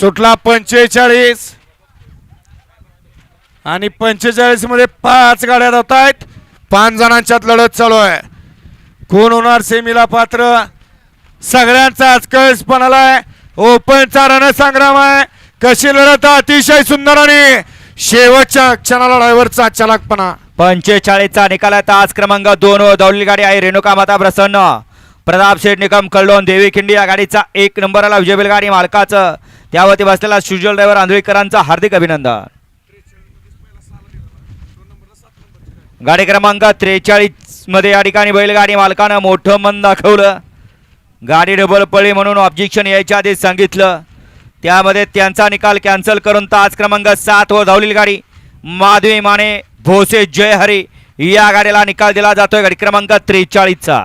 सुटला पंचेचाळीस. आणि पंचेचाळीसमध्ये पाच गाड्या धावत आहेत. पाच जणांच्यात लढत चालू आहे. कोण होणार सेमीला पात्र? सगळ्यांचा आज कळस आहे. ओपनचा रणसंग्राम आहे. कशी लढत अतिशय सुंदर आणि शेवटच्या क्षणाला ड्रायव्हरचा चलाकपणा पंचेचाळीसचा निकाल आहे. आज क्रमांक दोन व गाडी आहे रेणुका माता प्रसन्न. प्रताप शेठ निकम कळलोन देवी खिंडी या गाडीचा एक नंबर आला विजय गाडी मालकाचं. त्यावरती बसलेला सुजल ड्रायव्हर आंधळीकरांचा हार्दिक अभिनंदन. गाडी क्रमांक त्रेचाळीसमध्ये या ठिकाणी बैलगाडी मालकानं मोठं मन दाखवलं. गाडी डबल पळी म्हणून ऑब्जेक्शन यायच्या आधी सांगितलं. त्यामध्ये त्यांचा निकाल कॅन्सल करून तास क्रमांक सात व धावलेली गाडी. माधवी माने भोसे जय हरी या गाडीला निकाल दिला जातोय. गाडी क्रमांक त्रेचाळीसचा.